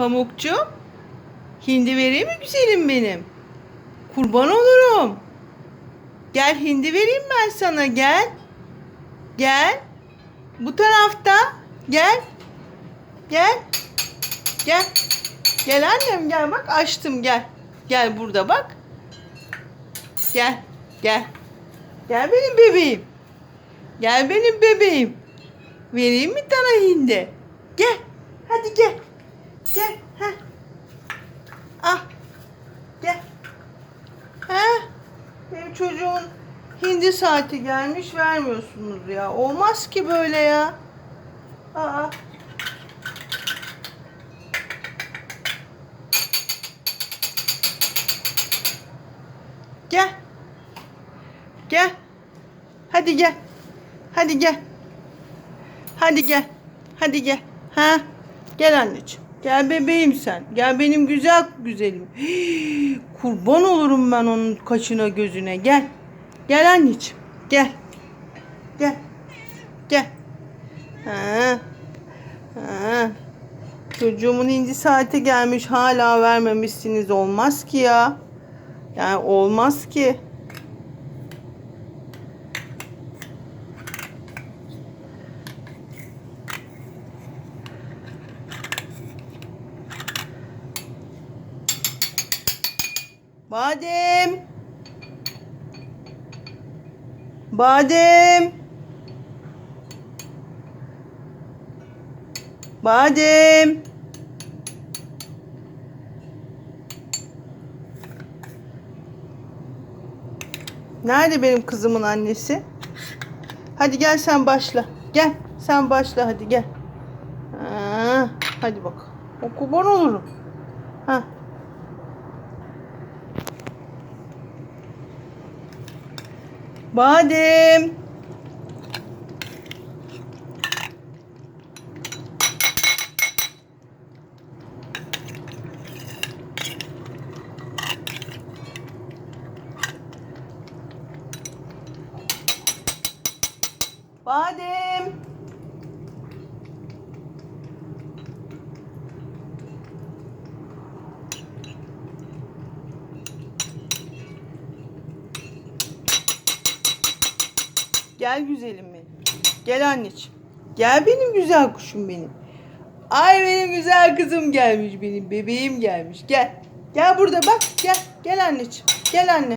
Pamukçu. Hindi vereyim mi güzelim benim? Kurban olurum. Gel hindi vereyim ben sana gel. Gel. Bu tarafta. Gel. Gel. Gel. Gel annem gel bak açtım gel. Gel burada bak. Gel. Gel. Gel benim bebeğim. Gel benim bebeğim. Vereyim mi sana hindi? Gel. Hadi gel. Gel. Heh. Ah. Gel. Ha? Benim çocuğun hindi saati gelmiş vermiyorsunuz ya. Olmaz ki böyle ya. Aa. Gel. Gel. Hadi gel. Hadi gel. Hadi gel. Hadi gel. Ha? Gel anneciğim. Gel bebeğim sen. Gel benim güzel güzelim. Kurban olurum ben onun kaşına gözüne. Gel. Gel anneciğim. Gel. Gel. Gel. Ha. Ha. Çocuğumun indi saati gelmiş hala vermemişsiniz. Olmaz ki ya. Yani olmaz ki. Badem. Badem. Badem. Nerede benim kızımın annesi? Hadi gel sen başla. Gel sen başla hadi gel. Ha, hadi bak. O kurban olurum. Ha. Badem. Badem. Gel güzelim benim. Gel anneciğim. Gel benim güzel kuşum benim. Ay benim güzel kızım gelmiş benim. Bebeğim gelmiş. Gel. Gel burada bak. Gel. Gel anneciğim. Gel anne.